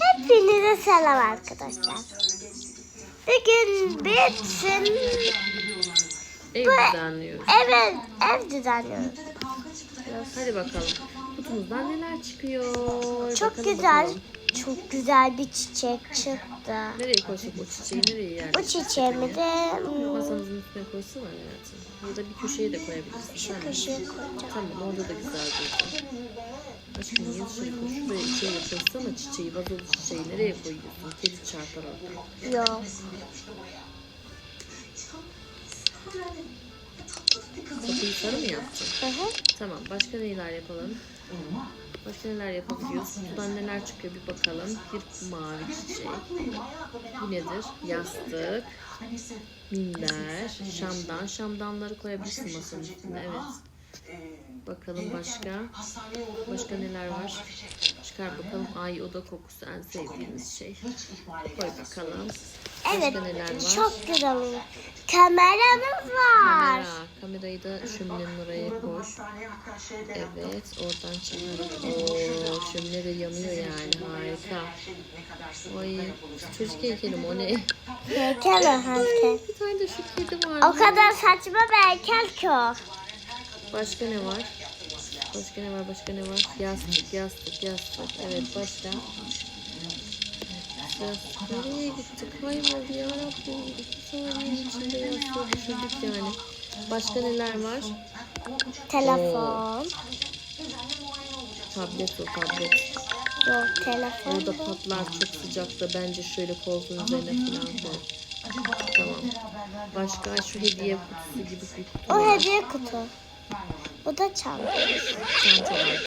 Hepinize selam arkadaşlar. Bugün bütün Ev düzenliyoruz. evet ev düzenliyoruz. Hadi bakalım. Kutumuzdan neler çıkıyor? Çok Bakalım güzel, bakalım. çok güzel bir çiçek çıktı. Nereye koysak o çiçeği nereye Bu yerleştirsek? çiçeğimi de hmm, Masamızın üstüne koysana hayatım. Ya da bir köşeye de koyabilirsin. şu köşeye koyacağım. Tamam orada da güzel dursun. Dışarı koy? Şuraya içeriye koysana çiçeği, vazolu çiçeği nereye koyuyorsun? Kedi çarpar orada. Yok. Kapıyı sarı mı yaptın? Hı. Tamam başka neler yapalım? Başka neler yapabiliyoruz? Kutudan neler çıkıyor bir bakalım. Bir mavi çiçek. Bu nedir? Yastık. Minder. Şamdan. Şamdanları koyabilirsin masanın üstüne. Evet. Bakalım başka. Başka neler var? Çıkar bakalım. Ay oda kokusu en sevdiğimiz şey. Koy bakalım. Evet, neler var? çok güzel. Kameramız var. Kamera. Kamerayı da şöminenin oraya koy. Evet, oradan çıkar. Oo, şömine de yanıyor yani. Harika. Ay, çocuk heykelim o ne? Heykel o heykel. Bir tane de şu kedi var. O kadar saçma bir heykel ki o. Başka ne var? Başka ne var? Başka ne var? Yastık, yastık, yastık. Evet, başka. Yastık nereye gitti? Kayboldu yarabbim. İki saniyenin içinde yastığı düşürdük yani. Başka neler var? Telefon. Tablet o tablet. Yok telefon. Orada patlar çok sıcakta. Bence şöyle koltuğun üzerine falan koy. Tamam. Başka şu hediye kutusu gibi bir kutu O hediye kutu. Bu da çanta. Çanta var.